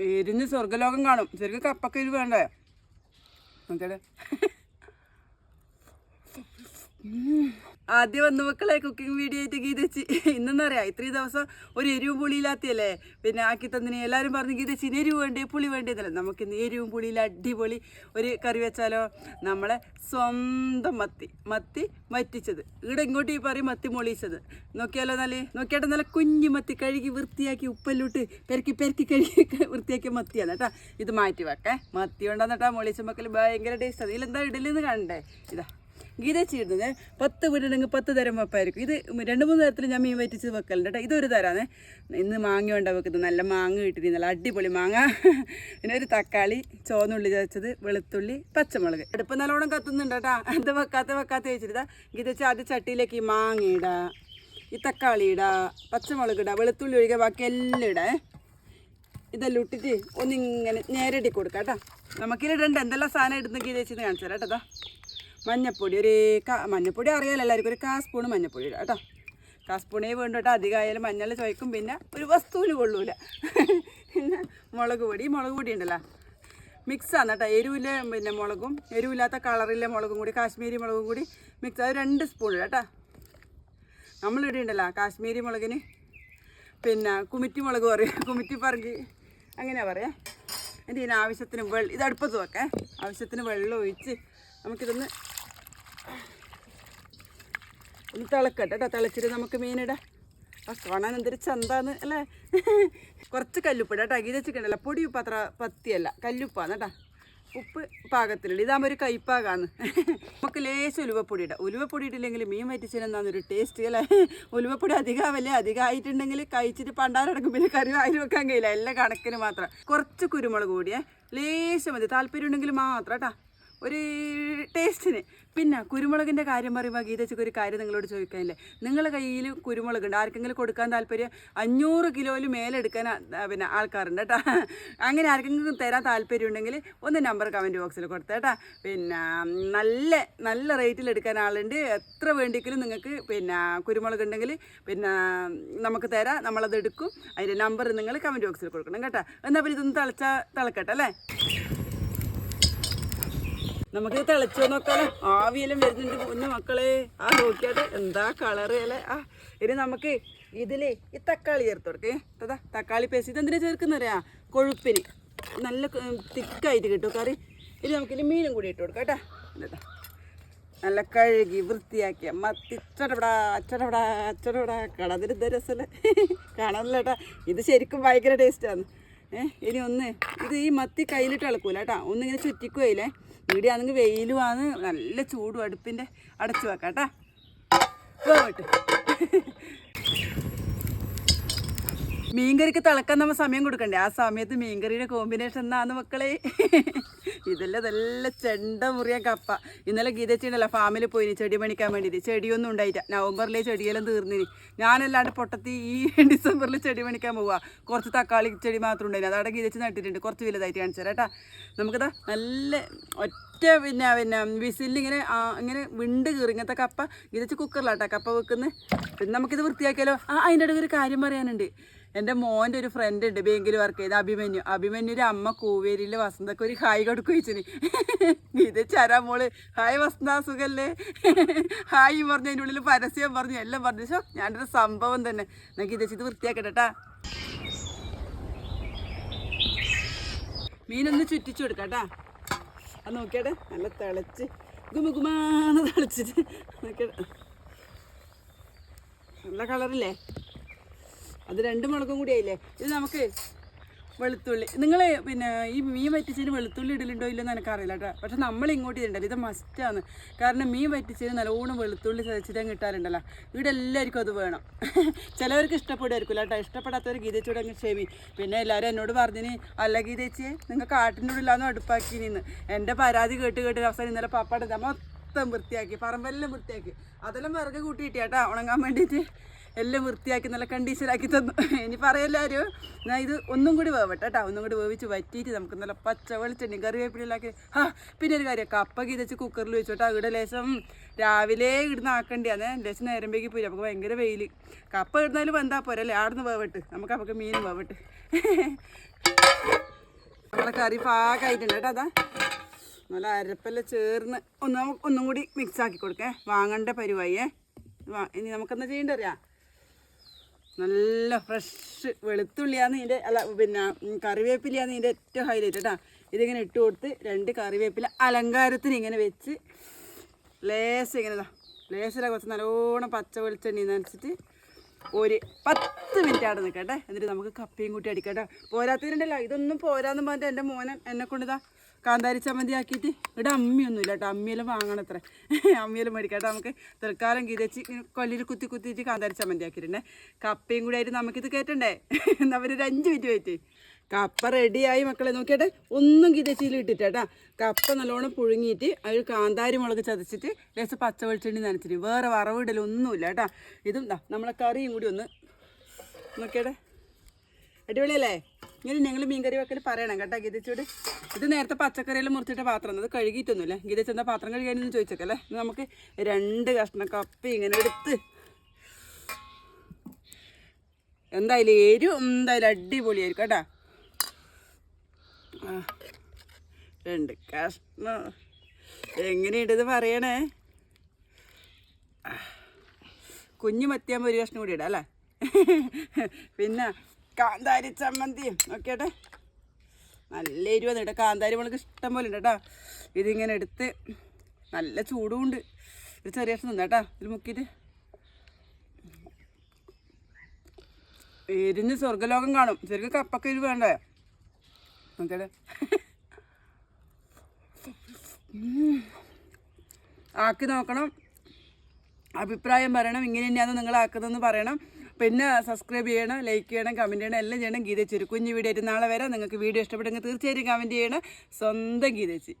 എരിഞ്ഞ് സ്വർഗലോകം കാണും. ശരിക്കും കപ്പക്കയിൽ വേണ്ടേ? നോക്കട്ടെ ആദ്യം വന്ന മക്കളെ കുക്കിംഗ് വീഡിയോ ആയിട്ട് ഗീതച്ചി ഇന്നെന്നറിയാം ഇത്രയും ദിവസം ഒരു എരിവും പുളിയില്ലാത്തയല്ലേ? പിന്നെ ആക്കി തന്നിന് എല്ലാവരും പറഞ്ഞു ഇനി എരിവ് വേണ്ടേ? പുളി വേണ്ടേന്നല്ല നമുക്ക് ഇന്ന് എരിവും പുളിയിൽ അടിപൊളി ഒരു കറി വെച്ചാലോ? നമ്മളെ സ്വന്തം മത്തി മത്തി മറ്റിച്ചത് ഇവിടെ ഇങ്ങോട്ട് ഈ പറയും മത്തി മൊളിച്ചത്. നോക്കിയാലോ നല്ല നോക്കിയാട്ടെ നല്ല കുഞ്ഞു മത്തി കഴുകി വൃത്തിയാക്കി ഉപ്പല്ലിട്ട് പെരക്കി പെരക്കി കഴുകി വൃത്തിയാക്കി മത്തിയാണ് കേട്ടോ. ഇത് മാറ്റി വെക്കേ. മത്തി ഉണ്ടെന്നിട്ടാ മൊളിച്ച മക്കൾ ഭയങ്കര ടേസ്റ്റ് ഇതിലെന്താ ഇടലെന്ന് കണ്ടേ ഇതാ. ഗീതച്ചി ഇടുന്നത് പത്ത് വീടുണ്ടെങ്കിൽ പത്ത് തരം വെപ്പായിരിക്കും. ഇത് രണ്ട് മൂന്ന് തരത്തിൽ ഞാൻ മീൻ വറ്റിച്ച് വെക്കലുണ്ട് കേട്ടോ. ഇതൊരു തരാണ് ഇന്ന് മാങ്ങ ഉണ്ടാ വെക്കുന്നത്. നല്ല മാങ്ങ കിട്ടി നല്ല അടിപൊളി മാങ്ങ. പിന്നെ ഒരു തക്കാളി ചോന്നുള്ളി ചതച്ചത് വെളുത്തുള്ളി പച്ചമുളക്. അടുപ്പ് നല്ലോണം കത്തുന്നുണ്ട് കേട്ടോ. അത് വെക്കാത്ത വെക്കാത്ത വെച്ചിട്ട് ഗീതച്ചി ആദ്യം ചട്ടിയിലേക്ക് മാങ്ങ ഇടാ. ഈ തക്കാളി ഇടാ. പച്ചമുളക് ഇടാ. വെളുത്തുള്ളി ഒഴികെ ബാക്കി എല്ലാം ഇടേ ഇതെല്ലാം ഇട്ടിട്ട് ഒന്നിങ്ങനെ നേരടി കൊടുക്കാം കേട്ടോ. നമുക്കിടണ്ട എന്തെല്ലാം സാധനം ഇടുന്ന ചേച്ചി കാണിച്ചു തരാം കേട്ടോ. മഞ്ഞപ്പൊടി ഒരു കാ മഞ്ഞപ്പൊടി അറിയാലോ എല്ലാവർക്കും ഒരു കാ സ്പൂൺ മഞ്ഞപ്പൊടി ഇടാം കേട്ടോ. കാ സ്പൂണേ അധികമായാലും മഞ്ഞൾ ചോയ്ക്കും പിന്നെ ഒരു വസ്തുവിന് കൊള്ളൂല. പിന്നെ മുളക് പൊടി മുളക് പൊടി ഉണ്ടല്ലോ. മിക്സാണ് കേട്ടോ. എരിവിലെ പിന്നെ മുളകും എരിവില്ലാത്ത കളറിലെ മുളകും കൂടി കാശ്മീരി മുളകും കൂടി മിക്സ് അത് രണ്ട് സ്പൂൺ കേട്ടോ. നമ്മളിവിടെ ഉണ്ടല്ലോ കാശ്മീരി മുളകിന് പിന്നെ കുമിറ്റി മുളക് പറയും. കുമിറ്റി പറങ്കി അങ്ങനെയാ പറയാ. എന്റെ ഇതിന് ആവശ്യത്തിന് വെള്ളം ഇത് അടുപ്പത്ത് വെക്കേ. ആവശ്യത്തിന് വെള്ളം ഒഴിച്ച് നമുക്കിതൊന്ന് ഒന്ന് തിളക്കട്ടെ കേട്ടോ തിളച്ചിട്ട് നമുക്ക് മീനിടാം. ആ കാണാൻ എന്തൊരു ചന്താന്ന് അല്ലേ? കുറച്ച് കല്ലുപ്പിട കേട്ടോ ഗീത വെച്ചിട്ടുണ്ടല്ലോ. പൊടി ഉപ്പ് അത്ര പത്തിയല്ല. കല്ലുപ്പാന്ന് കേട്ടോ ഉപ്പ് പാകത്തിലുണ്ട്. ഇതാകുമ്പോൾ ഒരു കയ്പ്പാകാന്ന് നമുക്ക് ലേശം ഉലുവപ്പൊടി ഇടാം. ഉലുവപ്പൊടി ഇട്ടില്ലെങ്കിൽ മീൻ വറ്റിച്ചതിനെന്താന്ന് ഒരു ടേസ്റ്റ് അല്ലേ? ഉലുവപ്പൊടി അധികമാവല്ലേ അധികമായിട്ടുണ്ടെങ്കിൽ കഴിച്ചിട്ട് പണ്ടാരടക്കും പിന്നെ കറി വായിൽ വെക്കാൻ കഴിയില്ല. എല്ലാ കണക്കിന് മാത്രം. കുറച്ച് കുരുമുളക് കൂടിയേ ലേശം മതി. താല്പര്യം ഉണ്ടെങ്കിൽ മാത്രം കേട്ടോ ഒരു ടേസ്റ്റിന്. പിന്നെ കുരുമുളകിന്റെ കാര്യം പറയുമ്പോൾ ഗീതച്ചക്ക് ഒരു കാര്യം നിങ്ങളോട് ചോദിക്കാനില്ലേ? നിങ്ങളുടെ കയ്യിൽ കുരുമുളകുണ്ട്. ആർക്കെങ്കിലും കൊടുക്കാൻ താല്പര്യം? അഞ്ഞൂറ് കിലോയിൽ മേലെടുക്കാൻ പിന്നെ ആൾക്കാരുണ്ട് കേട്ടോ. അങ്ങനെ ആർക്കെങ്കിലും തരാൻ താല്പര്യം ഉണ്ടെങ്കിൽ ഒന്ന് നമ്പർ കമന്റ് ബോക്സിൽ കൊടുത്തേട്ടാ പിന്നെ നല്ല നല്ല റേറ്റിൽ എടുക്കാൻ ആളുണ്ട്. എത്ര വേണ്ടിക്കലും നിങ്ങൾക്ക് പിന്നെ കുരുമുളക് ഉണ്ടെങ്കിൽ പിന്നെ നമുക്ക് തരാം. നമ്മളത് എടുക്കും. അതിന്റെ നമ്പർ നിങ്ങൾ കമന്റ് ബോക്സിൽ കൊടുക്കണം കേട്ടോ. എന്നാൽ പിന്നെ ഇതൊന്ന് തിളച്ചാൽ തിളക്കട്ടെ അല്ലേ? നമുക്ക് തിളച്ചു നോക്കാലോ. ആവിയെല്ലാം വരുന്നുണ്ട് പൊന്നു മക്കളെ. ആ നോക്കിയാട്ട് എന്താ കളറ് അല്ലേ? ആ ഇനി നമുക്ക് ഇതിലേ ഈ തക്കാളി ചേർത്ത് കൊടുക്കേ. അതാ തക്കാളി പേസ്റ്റ് ഇതെന്തിനാ ചേർക്കുന്നറിയാ കൊഴുപ്പിന്. നല്ല തിക്കായിട്ട് കിട്ടും കറി. ഇനി നമുക്കിനി മീനും കൂടി ഇട്ട് കൊടുക്കാം കേട്ടാ. നല്ല കഴുകി വൃത്തിയാക്കിയ മത്തി. ചടപടാ ചടപടാ ചടപടാ. കാണാതിരുന്ന രസമല്ലേ കാണാനല്ല കേട്ടാ. ഇത് ശരിക്കും ഭയങ്കര ടേസ്റ്റാണ് ഏഹ് ഇനി ഒന്ന് ഇത് ഈ മത്തി കയ്യിലിട്ട് ഇളക്കൂല കേട്ടാ. ഒന്നിങ്ങനെ ചുറ്റിക്കുവയില്ലേ ഇവിടെ ആണെങ്കിൽ വെയിലുമാണ്. നല്ല ചൂടും അടുപ്പിന്റെ അടച്ചു വെക്കാം കേട്ടാ. പോയിട്ട്. മീൻകറിക്ക് തിളക്കാൻ നമ്മൾ സമയം കൊടുക്കണ്ടേ? ആ സമയത്ത് മീൻകറിയുടെ കോമ്പിനേഷൻ എന്നാന്ന് മക്കളെ. ഇതെല്ലാം നല്ല ചെണ്ട മുറിയ കപ്പ. ഇന്നലെ ഗീതച്ചിണ്ടല്ലോ ഫാമിൽ പോയിനി ചെടി പണിക്കാൻ വേണ്ടിയിട്ട്. ചെടിയൊന്നും ഉണ്ടായില്ല. നവംബറിലെ ചെടിയെല്ലാം തീർന്നിനി. ഞാനല്ലാണ്ട് പൊട്ടത്തി ഈ ഡിസംബറിൽ ചെടി പണിക്കാൻ പോവുക കുറച്ച് തക്കാളി ചെടി മാത്രം ഉണ്ടായിന്. അതവിടെ ഗീതച്ച് നട്ടിട്ടുണ്ട്. കുറച്ച് വലുതായിട്ട് കാണിച്ചു തരാം കേട്ടാ. നമുക്കതാ നല്ല ഒറ്റ പിന്നെ പിന്നെ വിസിലിങ്ങനെ ഇങ്ങനെ വിണ്ട് കീറി. ഇങ്ങനത്തെ കപ്പ ഗീതച്ച് കുക്കറിലാട്ടാ കപ്പ വെക്കുന്നത് പിന്നെ നമുക്കിത് വൃത്തിയാക്കിയാലോ? ആ അതിന്റെ ഇടയ്ക്ക് ഒരു കാര്യം പറയാനുണ്ട്. എന്റെ മോന്റെ ഒരു ഫ്രണ്ട് ഉണ്ട് ബാങ്കിൽ വർക്ക് ചെയ്ത് അഭിമന്യു. അഭിമന്യുടെ അമ്മ കൂവേരിയിൽ വസന്തക്ക് ഒരു ഹായ് കൊടുക്കും വെച്ചിന് ഇത് ചരാ മോൾ. ഹായ് വസന്ത സുഖല്ലേ? ഹായ് പറഞ്ഞു അതിന്റെ ഉള്ളിൽ പരസ്യം പറഞ്ഞു എല്ലാം പറഞ്ഞു. ശോ ഞാനൊരു സംഭവം തന്നെ. നമുക്ക് ഇത് ഇത് വൃത്തിയാക്കട്ടെ ട്ടാ. മീനൊന്ന് ചുറ്റിച്ചു കൊടുക്കാട്ടാ അത് നോക്കിയാട്ടെ നല്ല തിളച്ച്. ഗുമുഗുമാന്ന് തിളച്ചിട്ട്. നോക്കിയാട്ടെ. നല്ല കളറില്ലേ? അത് രണ്ട് മുളകും കൂടി ആയില്ലേ? ഇത് നമുക്ക് വെളുത്തുള്ളി. നിങ്ങൾ പിന്നെ ഈ മീൻ വറ്റിച്ചതിന് വെളുത്തുള്ളി ഇടലുണ്ടോ ഇല്ലെന്ന് എനിക്കറിയില്ല കേട്ടോ. പക്ഷെ നമ്മൾ ഇങ്ങോട്ട് ഇതുണ്ടല്ലോ ഇത് മസ്റ്റാണ് കാരണം മീൻ വറ്റിച്ചതിന് നല്ലോണം വെളുത്തുള്ളി ചതച്ചിട്ട് കിട്ടാറുണ്ടല്ലോ ഇവിടെ എല്ലാവർക്കും അത് വേണം. ചിലവർക്ക് ഇഷ്ടപ്പെടുമായിരിക്കില്ല കേട്ടോ. ഇഷ്ടപ്പെടാത്തവർ ഗീതച്ചൂടെ അങ്ങ് ക്ഷമി. പിന്നെ എല്ലാവരും എന്നോട് പറഞ്ഞിന് അല്ല ഗീതച്ചേ നിങ്ങൾ കാട്ടിന്റെ ഉള്ളിലാന്ന് അടുപ്പാക്കി നിന്ന് എന്റെ പരാതി കേട്ട് കേട്ട് അവസാനം ഇന്നലെ പപ്പടം മൊത്തം വൃത്തിയാക്കി പറമ്പെല്ലാം വൃത്തിയാക്കി. അതെല്ലാം കൂട്ടി കിട്ടിയാട്ടാ ഉണങ്ങാൻ വേണ്ടിയിട്ട് എല്ലാം വൃത്തിയാക്കി നല്ല കണ്ടീഷനാക്കി തന്നു. ഇനി പറയല്ലാരും ഞാൻ ഇത് ഒന്നും കൂടി വേവട്ടെ കേട്ടോ ഒന്നും കൂടി വേവിച്ച് വറ്റിയിട്ട് നമുക്ക് നല്ല പച്ച വെളിച്ചെണ്ണി കറിവേപ്പിലാക്കി ആ പിന്നെ ഒരു കാര്യം കപ്പ കീതച്ച് കുക്കറിൽ വെച്ചോട്ടോ. ഇവിടെ ലേശം രാവിലെ ഇടുന്ന ആക്കണ്ടിയാണ് ലേശം നേരം വൈകി പോയി. നമുക്ക് ഭയങ്കര വെയിൽ കപ്പ ഇടുന്നാലും എന്താ പോരല്ലേ? ആടുന്ന് വേവട്ട്. നമുക്ക് നമുക്ക് മീൻ വേവട്ട്. നമ്മളെ കറി പാകമായിട്ടുണ്ട് കേട്ടോ അതാ. നല്ല അരപ്പെല്ലാം ചേർന്ന്. ഒന്ന് ഒന്നും കൂടി മിക്സ് ആക്കി കൊടുക്കേ. വാങ്ങേണ്ട പരിവായിയേ വാ ഇനി നമുക്കെന്താ ചെയ്യേണ്ട അറിയാം? നല്ല ഫ്രഷ് വെളുത്തുള്ളിയാണ് ഇതിന്റെ അല്ല പിന്നെ കറിവേപ്പിലയാണ് ഇതിന്റെ ഏറ്റവും ഹൈലൈറ്റ് കേട്ടോ ഇതിങ്ങനെ ഇട്ട് കൊടുത്ത് രണ്ട് കറിവേപ്പില അലങ്കാരത്തിന് ഇങ്ങനെ വെച്ച് ലേസ് ഇങ്ങനെ ലേസിലെ കുറച്ച് നല്ലോണം പച്ച വെളിച്ചെണ്ണി നനച്ചിട്ട് ഒരു പത്ത് മിനിറ്റ് അവിടെ നിൽക്കട്ടെ. എന്നിട്ട് നമുക്ക് കപ്പയും കൂട്ടി അടിക്കട്ടെ പോരാത്തതിനുണ്ടല്ലോ ഇതൊന്നും പോരാന്ന് പറഞ്ഞിട്ട് എന്റെ മോനൻ എന്നെ കൊണ്ടിതാ കാന്താരി ചമ്മന്തി ആക്കിയിട്ട് ഇവിടെ അമ്മിയൊന്നുമില്ല കേട്ടോ. അമ്മിയെല്ലാം വാങ്ങണം അത്ര അമ്മിയെല്ലാം മേടിക്കട്ടെ നമുക്ക് തൽക്കാലം കീതച്ച് കൊല്ലിൽ കുത്തി കുത്തിയിട്ട് കാന്താരി ചമ്മന്തി ആക്കിയിട്ടുണ്ടേ. കപ്പയും കൂടി ആയിട്ട് നമുക്കിത് കയറ്റണ്ടേ എന്നാ ഒരു അഞ്ച് മിനിറ്റ് വെയിറ്റ് കപ്പ റെഡിയായി മക്കളെ നോക്കിയാട്ടെ? ഒന്നും കിതച്ചിയിൽ ഇട്ടിട്ടാ കപ്പ നല്ലോണം പുഴുങ്ങിയിട്ട് അതിൽ കാന്താരി മുളക് ചതച്ചിട്ട് ലേശം പച്ച വെളിച്ചെണ്ണി നനച്ചിട്ട് വേറെ വറവിടലൊന്നുമില്ല കേട്ടാ. ഇതും നമ്മളെ കറിയും കൂടി ഒന്ന് നോക്കിയാട്ടെ? അടിപൊളിയല്ലേ? ഇങ്ങനെ നിങ്ങൾ മീൻകറി വെക്കൽ പറയണം കേട്ടോ ഗീതച്ചോട്. ഇത് നേരത്തെ പച്ചക്കറിയിൽ മുറിച്ചിട്ട പാത്രം അത് കഴുകിയിട്ടൊന്നുമില്ല. ഗീതച്ച് എന്താ പാത്രം കഴുകാനൊന്നും ചോദിച്ചേക്കല്ലേ നമുക്ക് രണ്ട് കഷ്ണം കപ്പി ഇങ്ങനെ എടുത്ത് എന്തായാലും എരു എന്തായാലും അടിപൊളിയായിരിക്കും കേട്ടാ. രണ്ട് കഷ്ണം. എങ്ങനെയുണ്ടത് പറയണേ? കുഞ്ഞു മത്തിയാകുമ്പോൾ ഒരു കഷ്ണം കൂടി ഇടാം അല്ലേ? പിന്നെ കാന്താരി ചമ്മന്തിയും നോക്കിയാട്ടെ? നല്ല എരിവാണ് കേട്ടോ. കാന്താരി മുളക് ഇഷ്ടം പോലെ ഉണ്ട് കേട്ടോ. ഇതിങ്ങനെ എടുത്ത് നല്ല ചൂടും ഉണ്ട് ഒരു ചെറിയ തിന്നാ കേട്ടോ. ഇതിൽ മുക്കിയിട്ട്. എരിഞ്ഞ് സ്വർഗലോകം കാണും. ശരിക്കും കപ്പൊക്കെ എരിവ് വേണ്ടേ? നോക്കട്ടെ ആക്കി നോക്കണം. അഭിപ്രായം പറയണം. ഇങ്ങനെ തന്നെയാണ് നിങ്ങൾ ആക്കുന്നതെന്ന് പറയണം. പിന്നെ സബ്സ്ക്രൈബ് ചെയ്യണം ലൈക്ക് ചെയ്യണം കമന്റ് ചെയ്യണം എല്ലാം ചെയ്യണം. ഗീതച്ചി ഒരു കുഞ്ഞു വീഡിയോ ആയിട്ട് നാളെ വരാം. നിങ്ങൾക്ക് വീഡിയോ ഇഷ്ടപ്പെട്ടെങ്കിൽ തീർച്ചയായിട്ടും കമന്റ് ചെയ്യണം. സ്വന്തം ഗീതച്ചി.